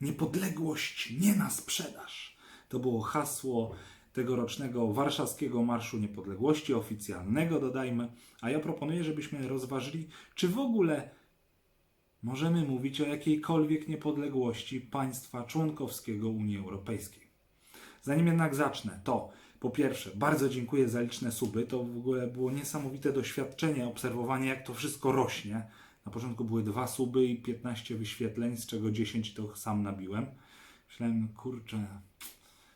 Niepodległość nie na sprzedaż. To było hasło tegorocznego warszawskiego Marszu Niepodległości, oficjalnego dodajmy. A ja proponuję, żebyśmy rozważyli, czy w ogóle możemy mówić o jakiejkolwiek niepodległości państwa członkowskiego Unii Europejskiej. Zanim jednak zacznę, to po pierwsze, bardzo dziękuję za liczne suby. To w ogóle było niesamowite doświadczenie, obserwowanie, jak to wszystko rośnie. Na początku były dwa suby i 15 wyświetleń, z czego 10 to sam nabiłem. Myślałem, kurczę,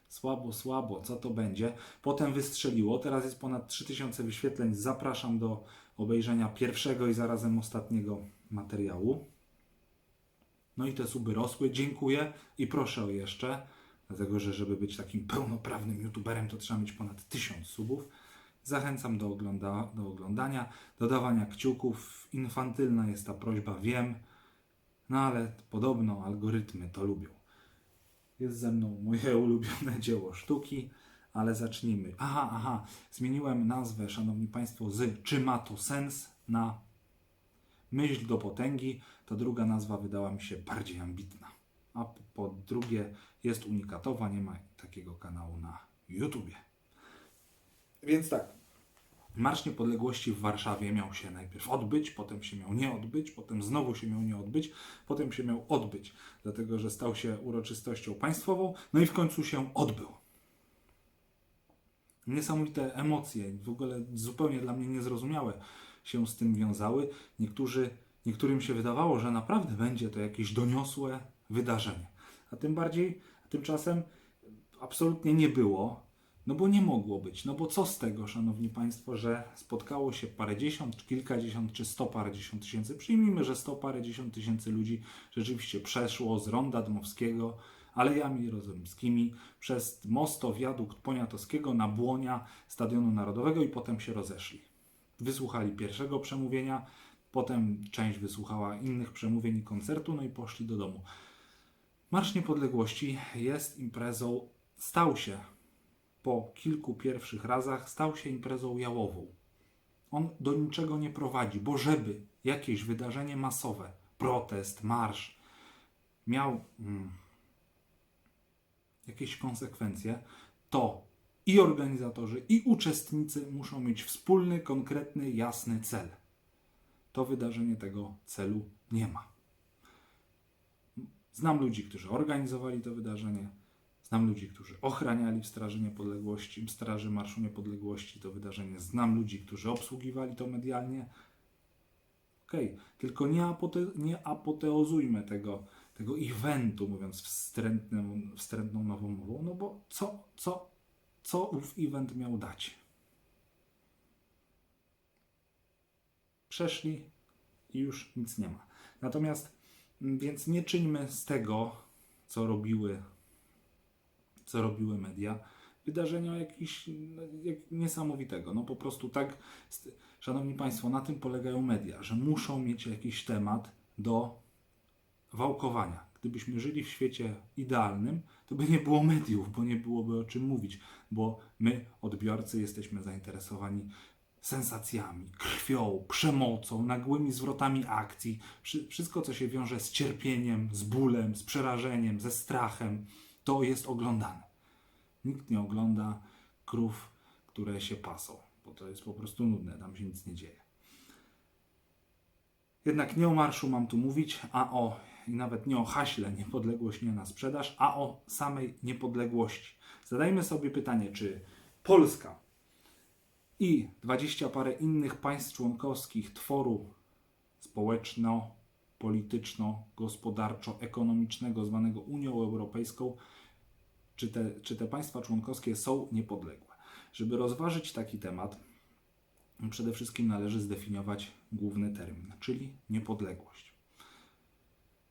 słabo, słabo, co to będzie. Potem wystrzeliło, teraz jest ponad 3000 wyświetleń. Zapraszam do obejrzenia pierwszego i zarazem ostatniego materiału. No i te suby rosły. Dziękuję i proszę o jeszcze, dlatego że żeby być takim pełnoprawnym youtuberem, to trzeba mieć ponad 1000 subów. Zachęcam do, ogląda, do oglądania, dodawania kciuków. Infantylna jest ta prośba, wiem, no ale podobno algorytmy to lubią. Jest ze mną moje ulubione dzieło sztuki, ale zacznijmy. Aha, aha, zmieniłem nazwę, szanowni państwo, z Czy ma to sens na Myśl do potęgi. Ta druga nazwa wydała mi się bardziej ambitna. A po, po drugie jest unikatowa, nie ma takiego kanału na YouTubie. Więc tak, Marsz Niepodległości w Warszawie miał się najpierw odbyć, potem się miał nie odbyć, potem znowu się miał nie odbyć, potem się miał odbyć, dlatego że stał się uroczystością państwową, no i w końcu się odbył. Niesamowite emocje, w ogóle zupełnie dla mnie niezrozumiałe się z tym wiązały. Niektórzy, niektórym się wydawało, że naprawdę będzie to jakieś doniosłe wydarzenie. A tym bardziej, tymczasem absolutnie nie było, no bo nie mogło być. No bo co z tego, szanowni państwo, że spotkało się parędziesiąt, czy kilkadziesiąt, czy sto parędziesiąt tysięcy. Przyjmijmy, że sto parędziesiąt tysięcy ludzi rzeczywiście przeszło z Ronda Dmowskiego Alejami Jerozolimskimi przez most o wiadukt Poniatowskiego na błonia Stadionu Narodowego i potem się rozeszli. Wysłuchali pierwszego przemówienia, potem część wysłuchała innych przemówień i koncertu, no i poszli do domu. Marsz Niepodległości jest imprezą, stał się po kilku pierwszych razach, stał się imprezą jałową. On do niczego nie prowadzi, bo żeby jakieś wydarzenie masowe, protest, marsz, miał mm, jakieś konsekwencje, to i organizatorzy, i uczestnicy muszą mieć wspólny, konkretny, jasny cel. To wydarzenie tego celu nie ma. Znam ludzi, którzy organizowali to wydarzenie. Znam ludzi, którzy ochraniali w Straży Niepodległości, w Straży Marszu Niepodległości to wydarzenie. Znam ludzi, którzy obsługiwali to medialnie. Okej, okay. tylko nie, apote, nie apoteozujmy tego, tego eventu, mówiąc wstrętną, wstrętną nową mową, no bo co, co, co ów event miał dać? Przeszli i już nic nie ma. Natomiast, mm, więc nie czyńmy z tego, co robiły, co robiły media, wydarzenia jakiś no, jak niesamowitego. No po prostu tak, szanowni państwo, na tym polegają media, że muszą mieć jakiś temat do wałkowania. Gdybyśmy żyli w świecie idealnym, to by nie było mediów, bo nie byłoby o czym mówić, bo my, odbiorcy, jesteśmy zainteresowani sensacjami, krwią, przemocą, nagłymi zwrotami akcji, wszystko, co się wiąże z cierpieniem, z bólem, z przerażeniem, ze strachem, to jest oglądane. Nikt nie ogląda krów, które się pasą, bo to jest po prostu nudne, tam się nic nie dzieje. Jednak nie o marszu mam tu mówić, a o i nawet nie o haśle niepodległość nie na sprzedaż, a o samej niepodległości. Zadajmy sobie pytanie, czy Polska i dwadzieścia parę innych państw członkowskich tworu społeczno-polityczno-gospodarczo-ekonomicznego zwanego Unią Europejską, czy te, czy te państwa członkowskie są niepodległe. Żeby rozważyć taki temat, przede wszystkim należy zdefiniować główny termin, czyli niepodległość.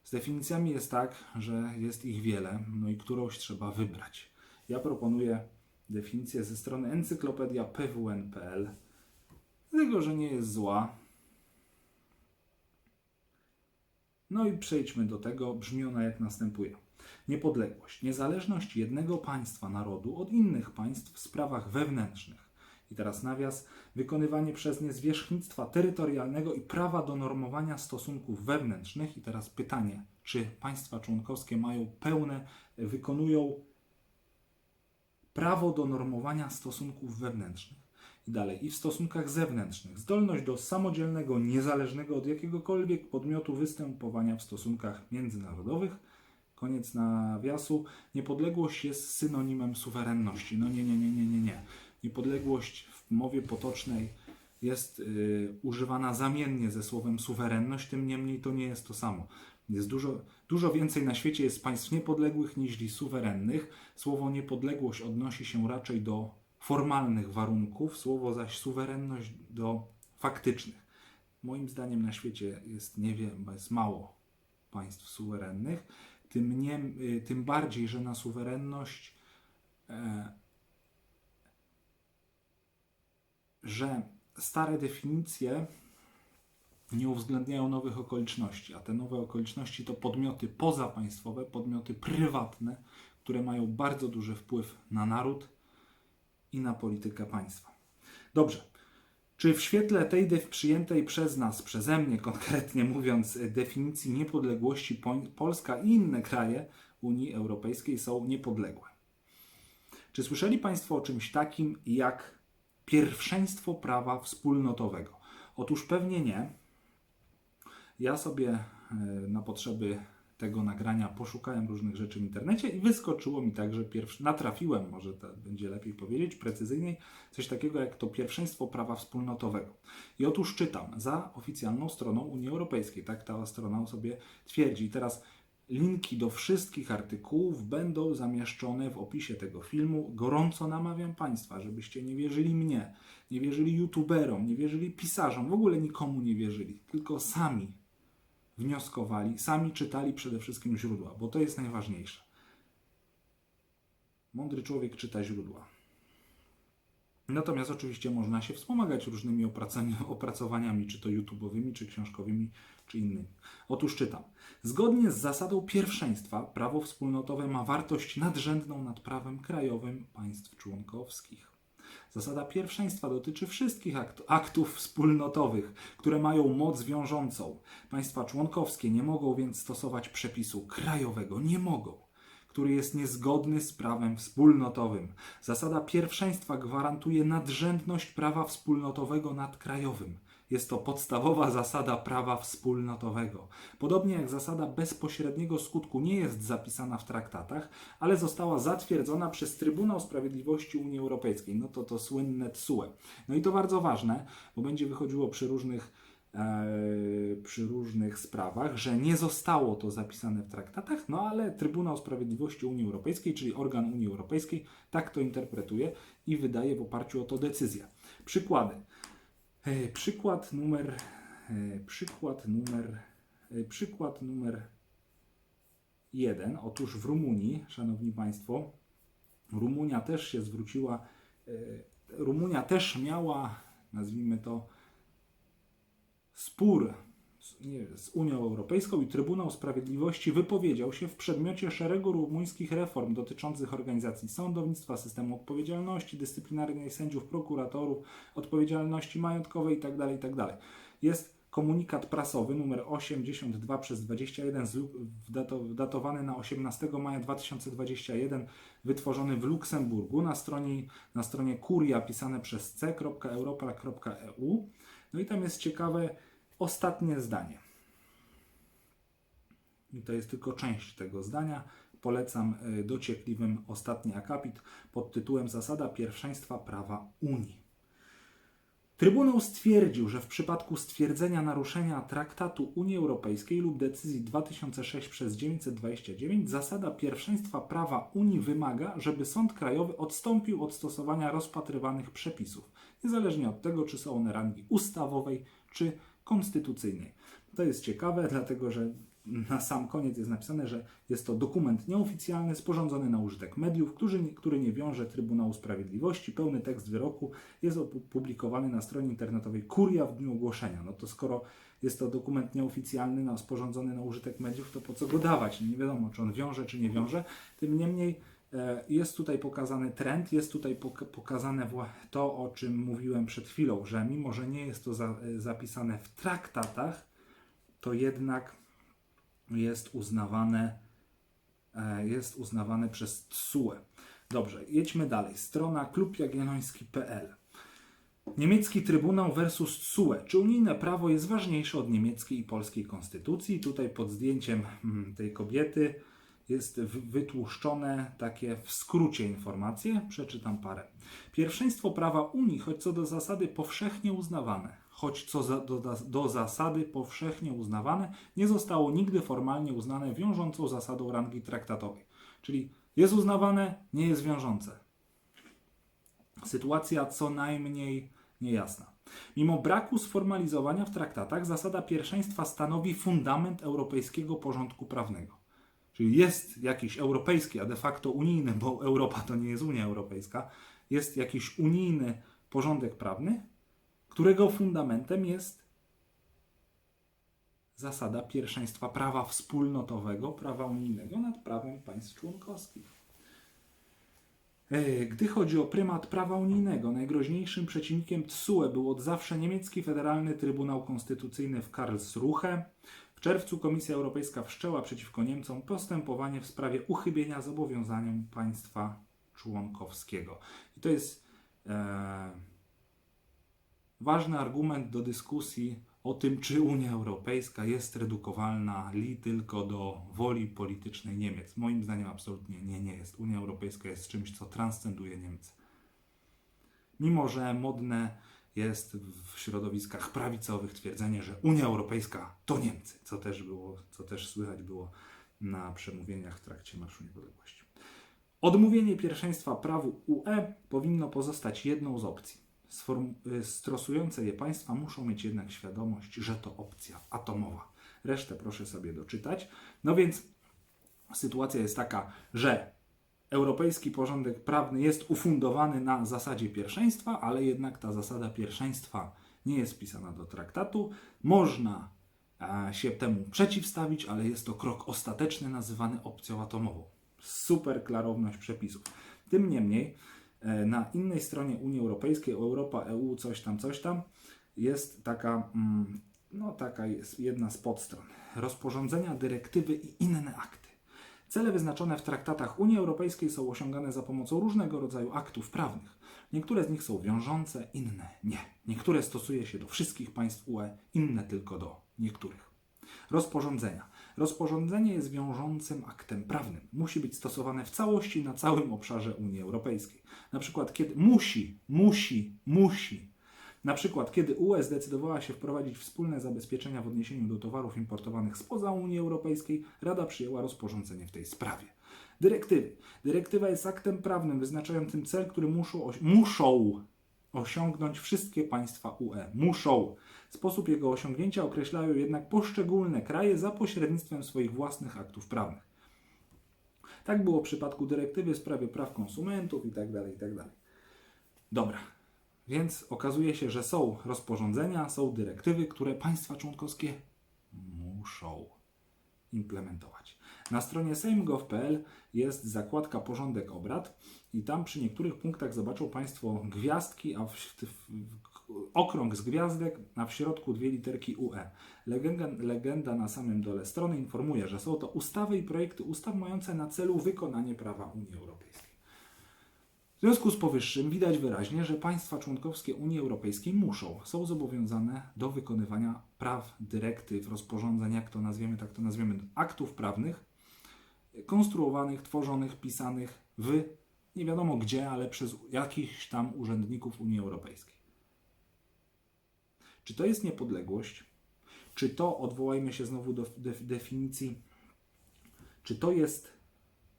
Z definicjami jest tak, że jest ich wiele, no i którąś trzeba wybrać. Ja proponuję definicję ze strony encyklopedia pwn.pl, dlatego że nie jest zła. No i przejdźmy do tego, brzmi ona jak następuje. Niepodległość. Niezależność jednego państwa, narodu od innych państw w sprawach wewnętrznych i teraz nawias, wykonywanie przez nie zwierzchnictwa terytorialnego i prawa do normowania stosunków wewnętrznych. I teraz pytanie, czy państwa członkowskie mają pełne, wykonują prawo do normowania stosunków wewnętrznych. I dalej, i w stosunkach zewnętrznych. Zdolność do samodzielnego, niezależnego od jakiegokolwiek podmiotu występowania w stosunkach międzynarodowych. Koniec nawiasu. Niepodległość jest synonimem suwerenności. No nie, nie, nie, nie, nie, nie. Niepodległość w mowie potocznej jest y, używana zamiennie ze słowem suwerenność, tym niemniej to nie jest to samo. Jest dużo, dużo więcej na świecie jest państw niepodległych niż suwerennych. Słowo niepodległość odnosi się raczej do formalnych warunków, słowo zaś suwerenność do faktycznych. Moim zdaniem na świecie jest nie wiem, jest mało państw suwerennych, tym, nie, tym bardziej, że na suwerenność, e, że stare definicje nie uwzględniają nowych okoliczności, a te nowe okoliczności to podmioty pozapaństwowe, podmioty prywatne, które mają bardzo duży wpływ na naród i na politykę państwa. Dobrze. Czy w świetle tej przyjętej przez nas, przeze mnie konkretnie mówiąc, definicji niepodległości po- Polska i inne kraje Unii Europejskiej są niepodległe? Czy słyszeli Państwo o czymś takim jak pierwszeństwo prawa wspólnotowego? Otóż pewnie nie. Ja sobie e, na potrzeby tego nagrania poszukałem różnych rzeczy w internecie i wyskoczyło mi także pierwszy, natrafiłem, może to będzie lepiej powiedzieć, precyzyjniej, coś takiego jak to pierwszeństwo prawa wspólnotowego. I otóż czytam za oficjalną stroną Unii Europejskiej, tak ta strona sobie twierdzi. I teraz linki do wszystkich artykułów będą zamieszczone w opisie tego filmu. Gorąco namawiam Państwa, żebyście nie wierzyli mnie, nie wierzyli youtuberom, nie wierzyli pisarzom, w ogóle nikomu nie wierzyli, tylko sami wnioskowali, sami czytali przede wszystkim źródła, bo to jest najważniejsze. Mądry człowiek czyta źródła. Natomiast oczywiście można się wspomagać różnymi opracowaniami, czy to YouTube'owymi, czy książkowymi, czy innymi. Otóż czytam. Zgodnie z zasadą pierwszeństwa, prawo wspólnotowe ma wartość nadrzędną nad prawem krajowym państw członkowskich. Zasada pierwszeństwa dotyczy wszystkich akt, aktów wspólnotowych, które mają moc wiążącą. Państwa członkowskie nie mogą więc stosować przepisu krajowego, nie mogą, który jest niezgodny z prawem wspólnotowym. Zasada pierwszeństwa gwarantuje nadrzędność prawa wspólnotowego nad krajowym. Jest to podstawowa zasada prawa wspólnotowego. Podobnie jak zasada bezpośredniego skutku nie jest zapisana w traktatach, ale została zatwierdzona przez Trybunał Sprawiedliwości Unii Europejskiej. No to to słynne TSUE. No i to bardzo ważne, bo będzie wychodziło przy różnych e, przy różnych sprawach, że nie zostało to zapisane w traktatach, no ale Trybunał Sprawiedliwości Unii Europejskiej, czyli organ Unii Europejskiej, tak to interpretuje i wydaje w oparciu o to decyzję. Przykłady. E, Przykład numer e, przykład numer e, przykład numer jeden. Otóż w Rumunii, szanowni państwo, Rumunia też się zwróciła Rumunia też miała, nazwijmy to, spór nie, z Unią Europejską i Trybunał Sprawiedliwości wypowiedział się w przedmiocie szeregu rumuńskich reform dotyczących organizacji sądownictwa, systemu odpowiedzialności dyscyplinarnej sędziów, prokuratorów, odpowiedzialności majątkowej itd. itd. Jest komunikat prasowy numer 82 przez 21 z, Lu- wdato- datowany na 18 maja 2021 wytworzony w Luksemburgu na stronie, na stronie kuria pisane przez c.europa.eu no i tam jest ciekawe ostatnie zdanie. I to jest tylko część tego zdania. Polecam y, dociekliwym ostatni akapit pod tytułem Zasada pierwszeństwa prawa Unii. Trybunał stwierdził, że w przypadku stwierdzenia naruszenia traktatu Unii Europejskiej lub decyzji 2006 przez 929 zasada pierwszeństwa prawa Unii wymaga, żeby sąd krajowy odstąpił od stosowania rozpatrywanych przepisów, niezależnie od tego, czy są one rangi ustawowej czy konstytucyjnej. To jest ciekawe, dlatego że na sam koniec jest napisane, że jest to dokument nieoficjalny sporządzony na użytek mediów, który, który nie wiąże Trybunału Sprawiedliwości. Pełny tekst wyroku jest opublikowany na stronie internetowej Kuria w dniu ogłoszenia. No to skoro jest to dokument nieoficjalny, no, sporządzony na użytek mediów, to po co go dawać? Nie wiadomo, czy on wiąże, czy nie wiąże. Tym niemniej Jest tutaj pokazany trend, jest tutaj poka- pokazane to, o czym mówiłem przed chwilą, że mimo, że nie jest to za, e, zapisane w traktatach, to jednak jest uznawane, e, jest uznawane przez TSUE. Dobrze, jedźmy dalej. Strona klubjagielloński.pl Niemiecki Trybunał versus TSUE. Czy unijne prawo jest ważniejsze od niemieckiej i polskiej konstytucji? Tutaj pod zdjęciem mm, tej kobiety jest wytłuszczone takie w skrócie informacje. Przeczytam parę. Pierwszeństwo prawa Unii, choć co do zasady powszechnie uznawane, choć co za, do, do zasady powszechnie uznawane, nie zostało nigdy formalnie uznane wiążącą zasadą rangi traktatowej. Czyli jest uznawane, nie jest wiążące. Sytuacja co najmniej niejasna. Mimo braku sformalizowania w traktatach, zasada pierwszeństwa stanowi fundament europejskiego porządku prawnego. Czyli jest jakiś europejski, a de facto unijny, bo Europa to nie jest Unia Europejska, jest jakiś unijny porządek prawny, którego fundamentem jest zasada pierwszeństwa prawa wspólnotowego, prawa unijnego nad prawem państw członkowskich. E, Gdy chodzi o prymat prawa unijnego, najgroźniejszym przeciwnikiem TSUE był od zawsze niemiecki Federalny Trybunał Konstytucyjny w Karlsruhe. Czerwcu Komisja Europejska wszczęła przeciwko Niemcom postępowanie w sprawie uchybienia zobowiązaniom państwa członkowskiego. I to jest e, ważny argument do dyskusji o tym, czy Unia Europejska jest redukowalna li tylko do woli politycznej Niemiec. Moim zdaniem absolutnie nie, nie jest. Unia Europejska jest czymś, co transcenduje Niemcy. Mimo, że modne jest w środowiskach prawicowych twierdzenie, że Unia Europejska to Niemcy, co też, było, co też słychać było na przemówieniach w trakcie Marszu Niepodległości. Odmówienie pierwszeństwa prawu UE powinno pozostać jedną z opcji. Y, stosujące je państwa muszą mieć jednak świadomość, że to opcja atomowa. Resztę proszę sobie doczytać. No więc sytuacja jest taka, że europejski porządek prawny jest ufundowany na zasadzie pierwszeństwa, ale jednak ta zasada pierwszeństwa nie jest wpisana do traktatu. Można e, się temu przeciwstawić, ale jest to krok ostateczny nazywany opcją atomową. Super klarowność przepisów. Tym niemniej e, na innej stronie Unii Europejskiej, Europa, EU, coś tam, coś tam, jest taka, mm, no taka jest jedna z podstron. Rozporządzenia, dyrektywy i inne akty. Cele wyznaczone w traktatach Unii Europejskiej są osiągane za pomocą różnego rodzaju aktów prawnych. Niektóre z nich są wiążące, inne nie. Niektóre stosuje się do wszystkich państw UE, inne tylko do niektórych. Rozporządzenia. Rozporządzenie jest wiążącym aktem prawnym. Musi być stosowane w całości na całym obszarze Unii Europejskiej. Na przykład, kiedy musi, musi, musi. Na przykład, kiedy UE zdecydowała się wprowadzić wspólne zabezpieczenia w odniesieniu do towarów importowanych spoza Unii Europejskiej, Rada przyjęła rozporządzenie w tej sprawie. Dyrektywy. Dyrektywa jest aktem prawnym wyznaczającym cel, który muszą, muszą osiągnąć wszystkie państwa UE. Muszą. Sposób jego osiągnięcia określają jednak poszczególne kraje za pośrednictwem swoich własnych aktów prawnych. Tak było w przypadku dyrektywy w sprawie praw konsumentów itd. itd. Dobra, więc okazuje się, że są rozporządzenia, są dyrektywy, które państwa członkowskie muszą implementować. Na stronie sejm.gov.pl jest zakładka porządek obrad i tam przy niektórych punktach zobaczą Państwo gwiazdki, a w, w, w, okrąg z gwiazdek, a w środku dwie literki UE. Legenda, legenda na samym dole strony informuje, że są to ustawy i projekty ustaw mające na celu wykonanie prawa Unii Europejskiej. W związku z powyższym widać wyraźnie, że państwa członkowskie Unii Europejskiej muszą, są zobowiązane do wykonywania praw, dyrektyw, rozporządzeń, jak to nazwiemy, tak to nazwiemy, aktów prawnych, konstruowanych, tworzonych, pisanych w nie wiadomo gdzie, ale przez jakichś tam urzędników Unii Europejskiej. Czy to jest niepodległość? Czy to, odwołajmy się znowu do def- definicji, czy to jest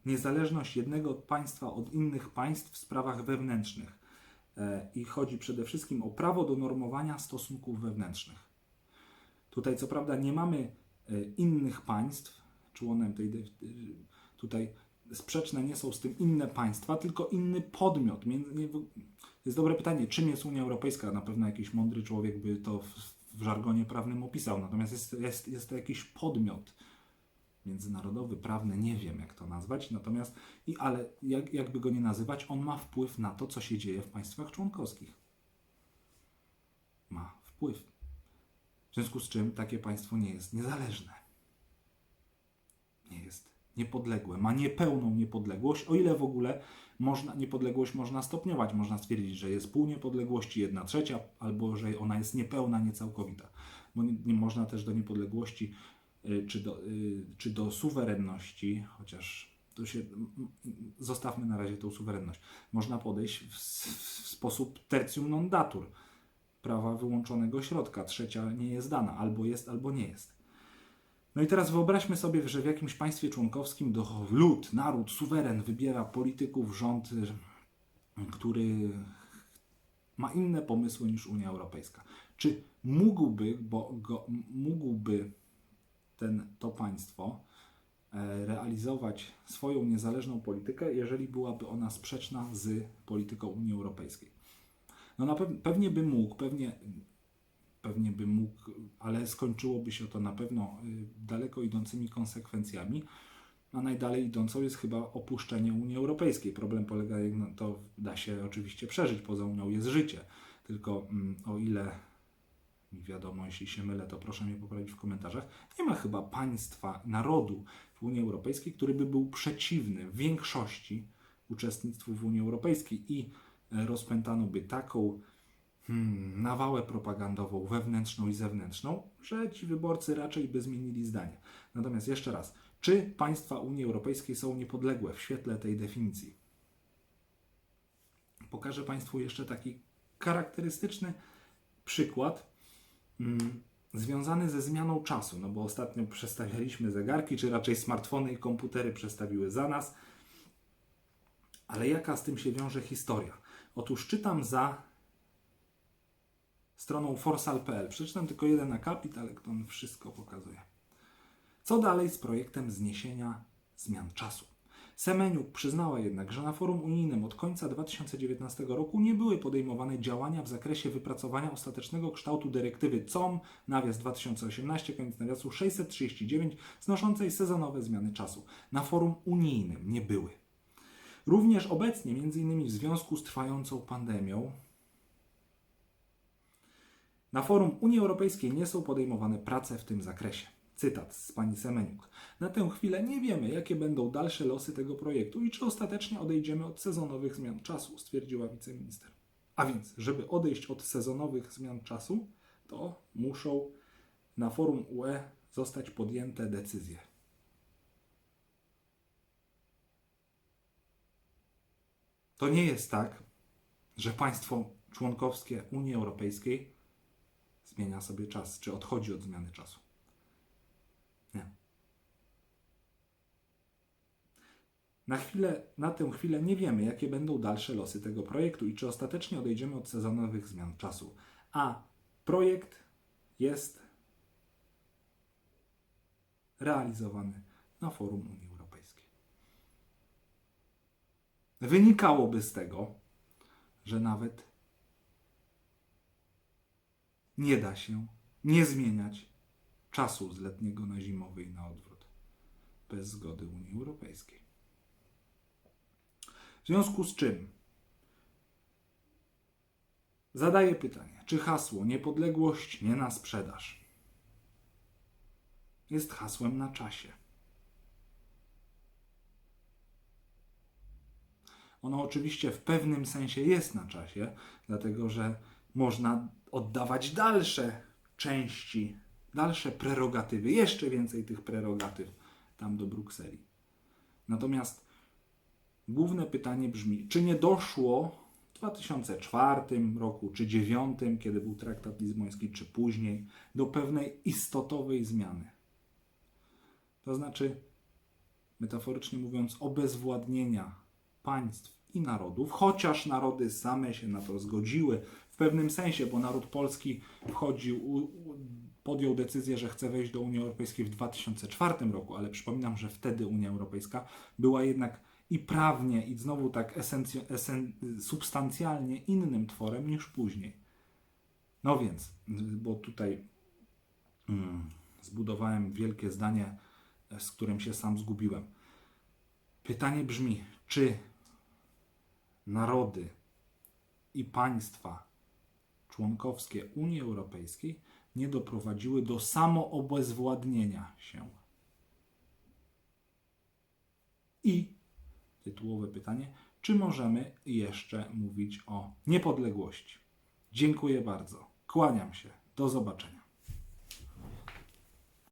niezależność jednego państwa od innych państw w sprawach wewnętrznych? E, I chodzi przede wszystkim o prawo do normowania stosunków wewnętrznych. Tutaj, co prawda, nie mamy e, innych państw, członem tej. y, Tutaj sprzeczne nie są z tym inne państwa, tylko inny podmiot. Jest dobre pytanie, czym jest Unia Europejska? Na pewno jakiś mądry człowiek by to w, w żargonie prawnym opisał. Natomiast jest, jest, jest to jakiś podmiot, międzynarodowy, prawny, nie wiem jak to nazwać, natomiast, i, ale jak, jakby go nie nazywać, on ma wpływ na to, co się dzieje w państwach członkowskich. Ma wpływ. W związku z czym takie państwo nie jest niezależne. Nie jest niepodległe. Ma niepełną niepodległość, o ile w ogóle można, niepodległość można stopniować. Można stwierdzić, że jest pół niepodległości, jedna trzecia, albo że ona jest niepełna, niecałkowita. Bo nie, nie można też do niepodległości czy do, y, czy do suwerenności, chociaż to się zostawmy na razie tą suwerenność. Można podejść w, w sposób tertium non datur, prawa wyłączonego środka. Trzecia nie jest dana, albo jest, albo nie jest. No i teraz wyobraźmy sobie, że w jakimś państwie członkowskim do lud, naród, suweren wybiera polityków, rząd, y, który ma inne pomysły niż Unia Europejska. Czy mógłby, bo go, mógłby ten, to państwo e, realizować swoją niezależną politykę, jeżeli byłaby ona sprzeczna z polityką Unii Europejskiej? No na pew- pewnie by mógł, pewnie, pewnie by mógł, ale skończyłoby się to na pewno y, daleko idącymi konsekwencjami, a najdalej idącą jest chyba opuszczenie Unii Europejskiej. Problem polega, na to da się oczywiście przeżyć, poza Unią jest życie, tylko mm, o ile mi wiadomo, jeśli się mylę, to proszę mnie poprawić w komentarzach, nie ma chyba państwa, narodu w Unii Europejskiej, który by był przeciwny w większości uczestnictwu w Unii Europejskiej i e, rozpętano by taką hmm, nawałę propagandową wewnętrzną i zewnętrzną, że ci wyborcy raczej by zmienili zdanie. Natomiast jeszcze raz, czy państwa Unii Europejskiej są niepodległe w świetle tej definicji? Pokażę Państwu jeszcze taki charakterystyczny przykład mm, związany ze zmianą czasu, no bo ostatnio przestawialiśmy zegarki, czy raczej smartfony i komputery przestawiły za nas. Ale jaka z tym się wiąże historia? Otóż czytam za stroną forsal.pl. Przeczytam tylko jeden akapit, ale on wszystko pokazuje. Co dalej z projektem zniesienia zmian czasu? Semeniuk przyznała jednak, że na forum unijnym od końca 2019 roku nie były podejmowane działania w zakresie wypracowania ostatecznego kształtu dyrektywy COM, nawias 2018, koniec nawiasu 639, znoszącej sezonowe zmiany czasu. Na forum unijnym nie były. Również obecnie, m.in. w związku z trwającą pandemią, na forum Unii Europejskiej nie są podejmowane prace w tym zakresie. Cytat z pani Semeniuk. Na tę chwilę nie wiemy, jakie będą dalsze losy tego projektu i czy ostatecznie odejdziemy od sezonowych zmian czasu, stwierdziła wiceminister. A więc, żeby odejść od sezonowych zmian czasu, to muszą na forum UE zostać podjęte decyzje. To nie jest tak, że państwo członkowskie Unii Europejskiej zmienia sobie czas, czy odchodzi od zmiany czasu. Nie. Na, chwilę, na tę chwilę nie wiemy, jakie będą dalsze losy tego projektu i czy ostatecznie odejdziemy od sezonowych zmian czasu. A projekt jest realizowany na forum Unii Europejskiej. Wynikałoby z tego, że nawet nie da się nie zmieniać czasu z letniego na zimowy i na odwrót bez zgody Unii Europejskiej. W związku z czym zadaję pytanie, czy hasło niepodległość nie na sprzedaż jest hasłem na czasie? Ono oczywiście w pewnym sensie jest na czasie, dlatego że można oddawać dalsze części, dalsze prerogatywy, jeszcze więcej tych prerogatyw tam do Brukseli. Natomiast główne pytanie brzmi, czy nie doszło w 2004 roku, czy 2009, kiedy był traktat lizboński, czy później, do pewnej istotowej zmiany? To znaczy, metaforycznie mówiąc, obezwładnienia państw i narodów, chociaż narody same się na to zgodziły w pewnym sensie, bo naród polski wchodził, podjął decyzję, że chce wejść do Unii Europejskiej w 2004 roku, ale przypominam, że wtedy Unia Europejska była jednak i prawnie, i znowu tak esencjo, esen, substancjalnie innym tworem niż później. No więc, bo tutaj mm, zbudowałem wielkie zdanie z którym się sam zgubiłem. Pytanie brzmi, czy narody i państwa członkowskie Unii Europejskiej nie doprowadziły do samoobezwładnienia się? I tytułowe pytanie, czy możemy jeszcze mówić o niepodległości? Dziękuję bardzo. Kłaniam się. Do zobaczenia.